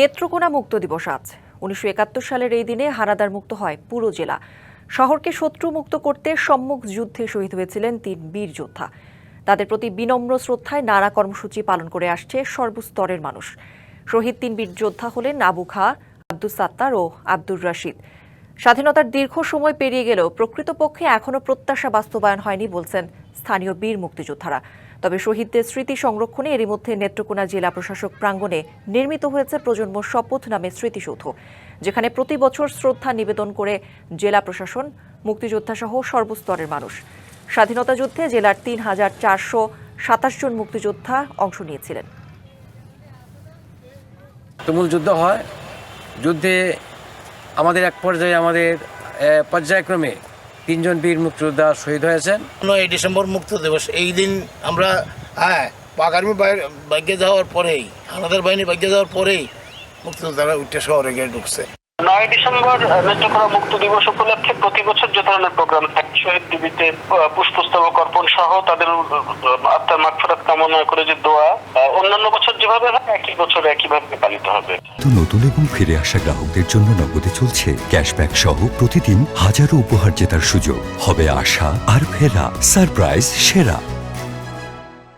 নেত্রকোনা মুক্ত দিবস আজ। উনিশশো একাত্তর সালের এই দিনে হানাদার মুক্ত হয় পুরো জেলা। শহরকে শত্রু মুক্ত করতে সম্মুখ যুদ্ধে শহীদ হয়েছিলেন তিন বীর যোদ্ধা। তাদের প্রতি বিনম্র শ্রদ্ধায় নানা কর্মসূচি পালন করে আসছে সর্বস্তরের মানুষ। শহীদ তিন বীর যোদ্ধা হলেন আবু খা আব্দুল সাত্তার ও আব্দুর রাশিদ। স্বাধীনতার দীর্ঘ সময় পেরিয়ে গেলেও প্রকৃতপক্ষে এখনও প্রত্যাশা বাস্তবায়ন হয়নি বলছেন স্থানীয় বীর মুক্তিযোদ্ধারা। তবে শহীদদের স্মৃতি সংরক্ষণে এরই মধ্যে নেত্রকোনা জেলা প্রশাসক প্রাঙ্গণে নির্মিত হয়েছে প্রজন্ম শপথ নামে স্মৃতিসৌধ, যেখানে প্রতি বছর শ্রদ্ধা নিবেদন করে জেলা প্রশাসন মুক্তিযোদ্ধা সহ সর্বস্তরের মানুষ। স্বাধীনতা যুদ্ধে জেলার তিন হাজার চারশো সাতাশ জন মুক্তিযোদ্ধা অংশ নিয়েছিলেন। তুমুল যুদ্ধ হয়। যুদ্ধে আমাদের এক পর্যায়ে, আমাদের পর্যায়ক্রমে তিনজন বীর মুক্তিযোদ্ধা শহীদ হয়েছেন। নয় ডিসেম্বর মুক্ত দিবস এই দিন আমরা হ্যাঁ পাক আর্মি ভাগ্যে যাওয়ার পরেই আমাদের বাহিনী ভাগ্যে যাওয়ার পরেই মুক্তিযোদ্ধারা উঠে শহরে গিয়ে ঢুকছে। নয় ডিসেম্বর নেত্রকোনা মুক্ত দিবস উপলক্ষে প্রতি বছর যে ধরনের প্রোগ্রাম থাকে। শহীদ দিবিতে পুষ্পস্তবক অর্পণ সহ তাদের আত্মার মাগফিরাত কামনা করে যে দোয়া অন্যান্য বছর যেভাবে হয়, একই বছরে একইভাবে পালিত হবে। তো নতুন এবং ফিরে আসা গ্রাহকদের জন্য নগদে চলছে ক্যাশব্যাক সহ প্রতিদিন হাজারো উপহার জেতার সুযোগ। হবে আশা আর ফেরা, সারপ্রাইজ, সেরা।